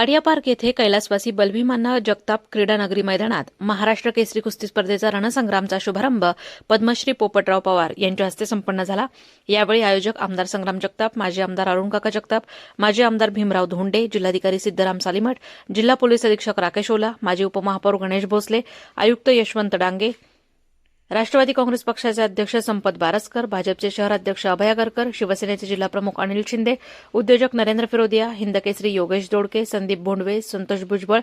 Wadia park येथे कैलासवासी बलभीमांना जगताप क्रीडा नगरी मैदानात महाराष्ट्र केसरी कुस्ती स्पर्धेचा रणसंग्रामचा शुभारंभ पद्मश्री पोपटराव पवार यांच्या हस्ते संपन्न झाला. यावेळी आयोजक आमदार संग्राम जगताप माजी आमदार अरुणकाका जगताप माजी आमदार भीमराव धोंडे जिल्हाधिकारी सिद्धराम सालीमठ जिल्हा पोलीस अधीक्षक राकेश ओला माजी उपमहापौर गणेश भोसले आयुक्त यशवंत डांगे राष्ट्रवादी काँग्रेस पक्षाचे अध्यक्ष संपत बारसकर भाजपचे शहराध्यक्ष अभय आगरकर शिवसेनेचे जिल्हाप्रमुख अनिल शिंदे उद्योजक नरेंद्र फिरोदिया हिंदकेसरी योगेश दोडके संदीप भोंडवे संतोष भुजबळ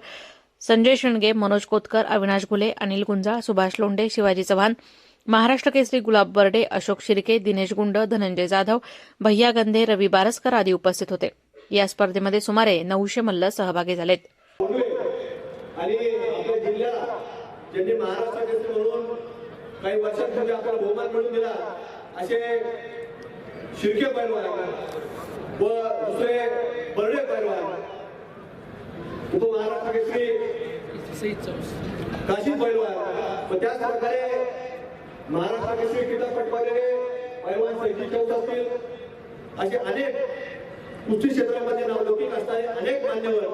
संजय शिणगे मनोज कोतकर अविनाश घुले अनिल गुंजाळ सुभाष लोंढे शिवाजी चव्हाण महाराष्ट्र केसरी गुलाब बर्डे अशोक शिर्के दिनेश गुंड धनंजय जाधव भैया गंधे रवी बारसकर आदी उपस्थित होते. या स्पर्धेमध्ये सुमारे नऊशे मल्ल सहभागी झालेत. काही वर्षांपूर्वी आपल्याला बहुमान मिळून दिला. असे शिर्के पैलवान व दुसरे बर्डे पैलवान उपमहाराष्ट्र केसरी काशी पैलवान व त्याच प्रकारे महाराष्ट्र केसरी किताब पटकावलेले पैलवान सैजी चौक असतील असे अनेक कुस्ती क्षेत्रामध्ये नावलौकिक असणारे अनेक मान्यवर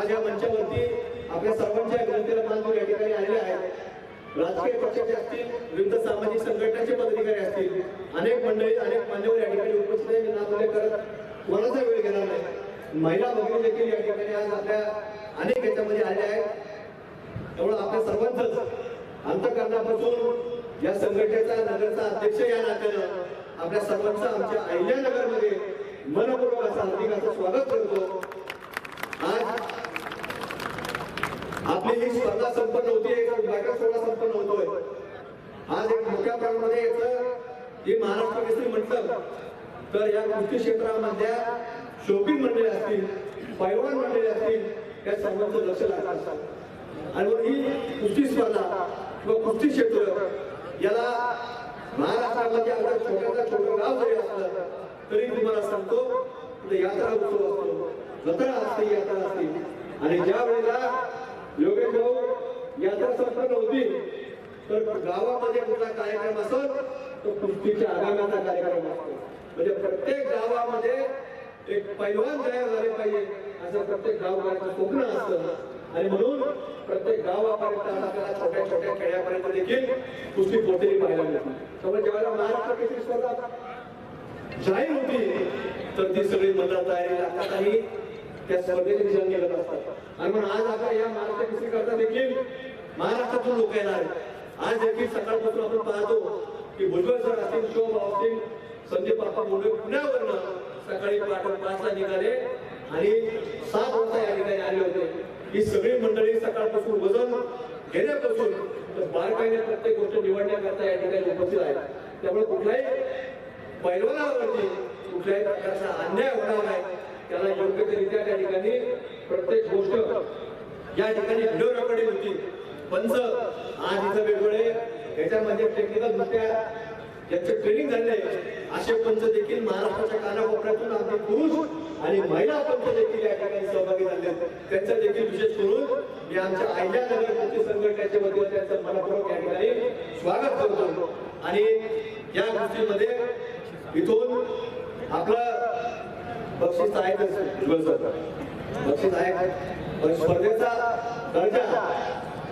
आज या मंचावरती आपल्या सर्वांच्या विनंतीला मान या ठिकाणी आलेले आहेत. राजकीय पक्षाचे असतील विविध सामाजिक संघटनाचे पदाधिकारी असतील अनेक मंडळी अनेक मान्यवर या ठिकाणी उपस्थित आहे नाव उल्लेख करत कोणाचा वेळ घेणार नाही. महिला भगिनी देखील या ठिकाणी आज आपल्या अनेक याच्यामध्ये आल्या आहेत. त्यामुळे आपल्या सर्वांचंच अंतकरणापासून या संघटनेचा नगरचा अध्यक्ष या नात्यानं आपल्या सर्वांचं आमच्या अहिल्यानगरमध्ये मनपूर्वक असं हार्दिक असं स्वागत करतो. आज आपली ही स्पर्धा संपन्न होती. एक सोहळा संपन्न आज याचं हे महाराष्ट्र केसरी म्हटलं तर या कृषी क्षेत्रामधल्या शोपिंग मंडळी असतील पैवान मंडळी असतील या सर्वांचं लक्ष लागलं आणि मग ही कुस्ती स्पर्धा किंवा कुस्ती क्षेत्र याला महाराष्ट्रामध्ये आपल्या छोट्याचा छोटं गाव जरी असलं तरी तुम्हाला सांगतो यात्रा उत्सव असतो जत्रा असते यात्रा असते. आणि ज्या वेळेला योगेश भाऊ यात्रा संपन्न होती तर गावामध्ये कुठला कार्यक्रम असेल तो कुस्तीच्या आगामाचा कार्यक्रम असतो. म्हणजे प्रत्येक गावामध्ये एक पैलवान तयार झाले पाहिजे असं प्रत्येक गावकऱ्याचं स्वप्न असतं. आणि म्हणून प्रत्येक गावापर्यंत आपल्याला छोट्या छोट्या खेड्यापर्यंत देखील कुस्ती पोहोचली पाहायला मिळते. त्यामुळे ज्यावेळेला महाराष्ट्र केसरी स्पर्धा जाहीर होती तर ती सगळी मदत तयारी लागतात आणि त्या स्पर्धेचे निशाण केलं असतात आणि म्हणून आज आपण या महाराष्ट्र केसरी करता देखील महाराष्ट्रातून लोक येणार आहेत. आज देखील सकाळपासून आपण पाहतो की भुजबळ सर असतील शोभ असतील संदीप बाप्पा मुंडे पुण्यावरनं सकाळी पहाटे पाचला निघाले आणि सात वाजता या ठिकाणी आले होते. ही सगळी मंडळी सकाळपासून वजन घेण्यापासून तर बारकाईने प्रत्येक गोष्ट निवडण्याकरता या ठिकाणी उपस्थित आहेत. त्यामुळे कुठल्याही पैलवानावरती कुठल्याही प्रकारचा अन्याय होणार नाही. त्याला योग्यरित्या त्या ठिकाणी प्रत्येक गोष्ट या ठिकाणी व्हिडिओ रेकॉर्डिंग होती. पंच आज इथं वेगवेगळे याच्यामध्ये टेक्निकल दृष्ट्या ज्यांचे ट्रेनिंग झाले असे पंच देखील महाराष्ट्राच्या कानाकोपऱ्यातून आमचे पुरुष आणि महिला पंच देखील या ठिकाणी सहभागी झाले त्यांचं देखील विशेष करून मी आमच्या आयल्या नगर कृती संघटनेच्या वतीने त्यांचं मनपूर्वक या ठिकाणी स्वागत करतो. आणि या गोष्टीमध्ये इथून आपलं बक्षीस आहे बक्षीस आहे पण स्पर्धेचा दर्जा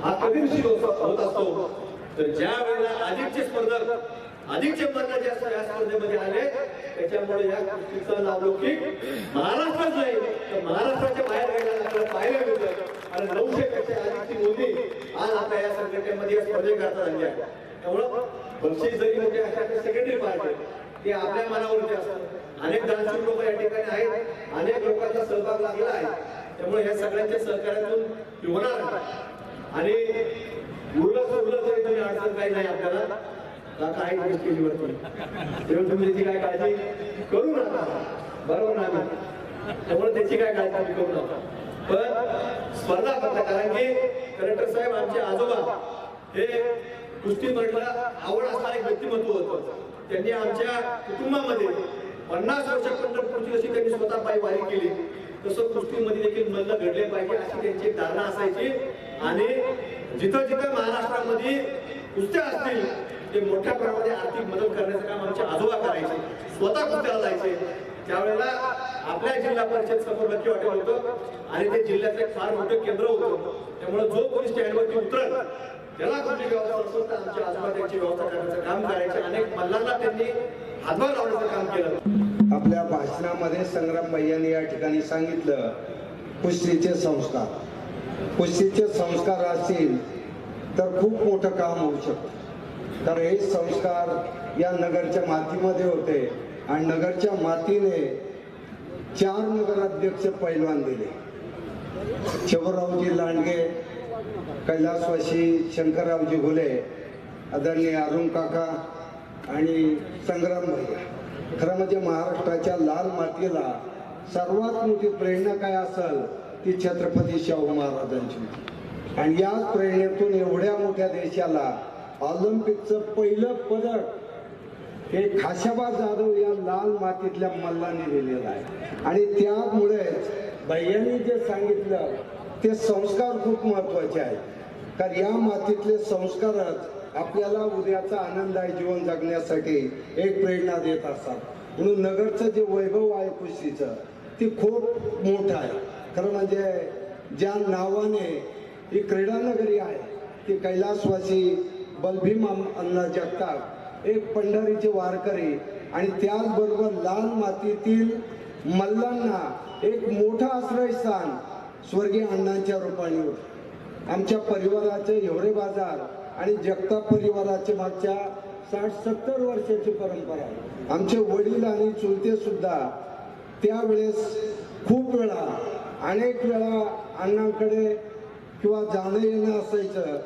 हा कधी होत असतो. तर ज्या वेळेला अधिकचे स्पर्धक अधिकचे मरण जे असतात या स्पर्धेमध्ये आले त्याच्यामुळे या गोष्टीचा नावलौकिक महाराष्ट्रात नाही तर महाराष्ट्राच्या बाहेर गेल्याला आपल्याला पाहायला मिळतं. आणि नऊशे पेक्षा अधिकची नोंदी आज आता या संघटनेमध्ये या स्पर्धेकरता झाली आहे त्यामुळं बक्षीस जरी म्हणजे अशा सेकंडरी पार्ट ते आपल्या मनावरती असतात अनेक दानशूर लोक या ठिकाणी आहेत. अनेक लोकांचा सहभाग लागला आहे. त्यामुळे या सगळ्यांच्या सहकार्यातून होणार आणि उरलं उरलं तरी तुम्ही अडचण काही नाही आपल्याला. आता आहे गोष्टीवरती तेव्हा तुम्ही त्याची काय काळजी करू नका. बरोबर ना त्यामुळे त्याची काय काळजी तुम्ही करू नका. पण स्पर्धा करता कारण की कलेक्टर साहेब आमचे आजोबा हे कुस्ती म्हटलं आवड असणारे व्यक्तिमत्व होतं. त्यांनी आमच्या कुटुंबामध्ये पन्नास वर्ष पंढरपूरची जशी त्यांनी स्वतः पायी वारी केली तसं कुस्तीमध्ये देखील मल्ल घडले पाहिजे अशी त्यांची धारणा असायची. आणि जिथं जिथं महाराष्ट्रामध्ये कुस्त्या असतील ते मोठ्या प्रमाणात आर्थिक मदत करण्याचं काम आमचे आजोबा करायचे स्वतः कुस्त्याला जायचे. त्यावेळेला आपल्या जिल्हा परिषद समोर लक्की हॉटेल होतं आणि ते जिल्ह्याचं एक फार मोठं केंद्र होतं. त्यामुळे जो कोणी स्टँडवरती उतरत त्याला कुठली व्यवस्था असेल तर आमच्या आजूबाजूची व्यवस्था करण्याचं काम करायचे. अनेक मल्लांना त्यांनी हातभार लावण्याचं काम केलं. आपल्या भाषणामध्ये संग्राम भैयांनी या ठिकाणी सांगितलं कुस्तीचे संस्कार. कुस्तीचे संस्कार असतील तर खूप मोठं काम होऊ शकतं. तर हे संस्कार या नगरच्या मातीमध्ये होते आणि नगरच्या मातीने चार नगराध्यक्ष पैलवान दिले. शिवरावजी लांडगे कैलासवाशी शंकररावजी घुले आदरणीय अरुण काका आणि संग्राम भैया. खरं म्हणजे महाराष्ट्राच्या लाल मातीला सर्वात मोठी प्रेरणा काय असेल? ती छत्रपती शाहू महाराजांची होती. आणि याच प्रेरणेतून एवढ्या मोठ्या देशाला ऑलिम्पिकचं पहिलं पदक हे खाशाबा जाधव या लाल मातीतल्या मल्लाने दिलेलं आहे. आणि त्यामुळेच भैयांनी जे सांगितलं ते संस्कार खूप महत्त्वाचे आहेत. कारण या मातीतले संस्कारच आपल्याला उद्याचा आनंददायी जीवन जगण्यासाठी एक प्रेरणा देत असतात. म्हणून नगरचं जे वैभव आहे कुस्तीचं ते खूप मोठं आहे. खरं म्हणजे ज्या नावाने ही क्रीडानगरी आहे ती कैलासवासी बलभीम अम- अण्णा जगताप एक पंढरीचे वारकरी आणि त्याचबरोबर लाल मातीतील मल्लांना एक मोठं आश्रयस्थान स्वर्गीय अण्णांच्या रूपाने आमच्या परिवाराचे हिवरे बाजार आणि जगताप परिवाराचे मागच्या साठ सत्तर वर्षाची परंपरा आहे. आमचे वडील आणि चुलते सुद्धा त्यावेळेस खूप वेळा अनेक वेळा अण्णांकडे किंवा जाणं येणं असायचं.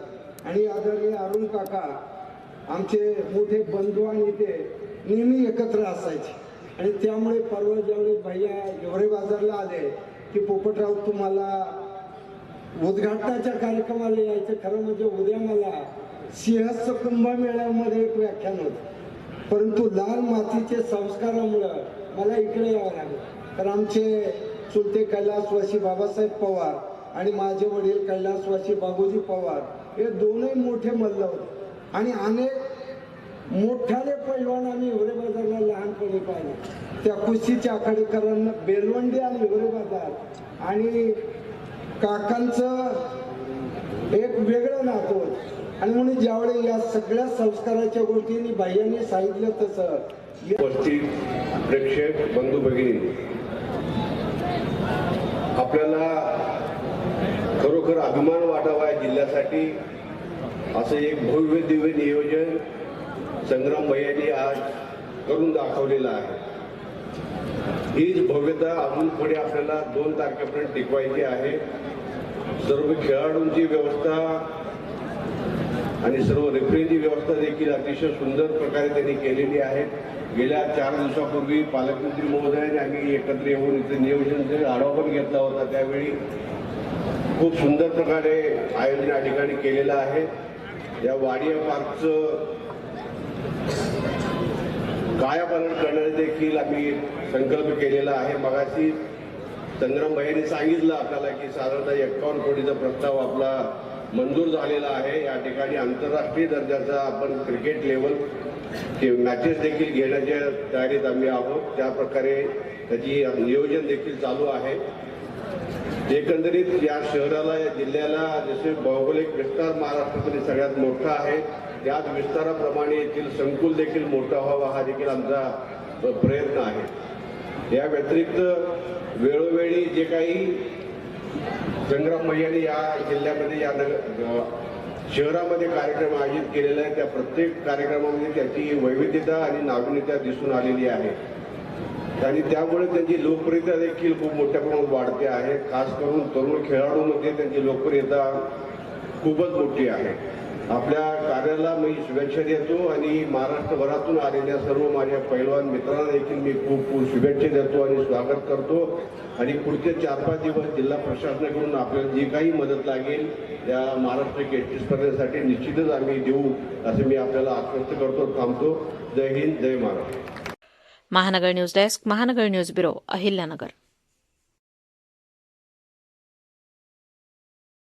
आणि आदरणीय अरुण काका आमचे मोठे बंधू आणि ते नेहमी एकत्र असायचे. आणि त्यामुळे परवा ज्यावेळी भैया हिवरे बाजारला आले की पोपटराव तुम्हाला उद्घाटनाच्या कार्यक्रमाला यायचं खरं म्हणजे उद्या मला सिंहस्थ कुंभमेळ्यामध्ये एक व्याख्यान होतं. परंतु लाल मातीचे संस्कारामुळं मला इकडे यावं लागलं. तर आमचे चुलते कैलासवासी बाबासाहेब पवार आणि माझे वडील कैलासवासी बाबूजी पवार हे दोनही मोठे मल्ल होते आणि अनेक मोठ्याले पैलवान आम्ही हिवरे बाजारला लहानपणी पाहिले. त्या कुशीच्या आखाडेकरांना बेलवंडी आणि हिवरे बाजार आणि काकांचं एक वेगळं नातो आणि म्हणून ज्यावेळी या सगळ्या संस्काराच्या गोष्टींनी बाह्यांनी सांगितलं तसं या- प्रेक्षक बंधू भगिनी आपल्याला खरोखर अभिमान वाटावा या जिल्ह्यासाठी असं एक भव्य दिव्य नियोजन संग्राम भैयानी आज करून दाखवलेलं आहे. हीच भव्यता अजून पुढे आपल्याला दोन तारखेपर्यंत टिकवायची आहे. सर्व खेळाडूंची व्यवस्था आणि सर्व रेफरीची व्यवस्था देखील अतिशय सुंदर प्रकारे त्यांनी केलेली आहे. गेल्या चार दिवसापूर्वी पालकमंत्री महोदयाने आम्ही एकत्र येऊन इथे नियोजन आढावा पण घेतला होता त्यावेळी खूप सुंदर प्रकारे आयोजन या ठिकाणी केलेलं आहे. या वाडिया पार्कचं कायापालन करण्याचे देखील आम्ही संकल्प केलेला आहे. मगाशी संग्राम सांगितलं आपल्याला की साधारणतः एक्कावन्न कोटीचा प्रस्ताव आपला मंजूर झालेला आहे. या ठिकाणी आंतरराष्ट्रीय दर्जाचा आपण क्रिकेट लेवल मॅचेस देखील घेण्याच्या तयारीत आम्ही आहोत. त्या प्रकारे त्याची नियोजन देखील चालू आहे. एकंदरीत या शहराला या जिल्ह्याला जसे भौगोलिक विस्तार महाराष्ट्रामध्ये सगळ्यात मोठा आहे त्याच विस्ताराप्रमाणे येथील संकुल देखील मोठा व्हावा हा देखील आमचा प्रयत्न आहे. या व्यतिरिक्त वेळोवेळी जे काही संग्राम मैयाने या जिल्ह्यामध्ये या नगर शहरामध्ये कार्यक्रम आयोजित केलेला आहे. त्या प्रत्येक कार्यक्रमामध्ये त्याची वैविध्यता आणि नाविन्यता दिसून आलेली आहे. आणि त्यामुळे त्यांची लोकप्रियता देखील खूप मोठ्या प्रमाणात वाढते आहे. खास करून तरुण खेळाडूंमध्ये त्यांची लोकप्रियता खूपच मोठी आहे. आपल्या कार्याला मी शुभेच्छा देतो आणि महाराष्ट्रभरातून आलेल्या सर्व माझ्या पैलवान मित्रांना देखील मी खूप खूप शुभेच्छा देतो आणि स्वागत करतो. आणि पुढचे चार पाच दिवस जिल्हा प्रशासनाकडून आपल्याला जी काही मदत लागेल त्या महाराष्ट्र केसरी स्पर्धेसाठी निश्चितच आम्ही देऊ असं मी आपल्याला आश्वस्त करतो थांबतो. जय हिंद जय Maharashtra. Mahanagar news desk Mahanagar news bureau Ahilyanagar.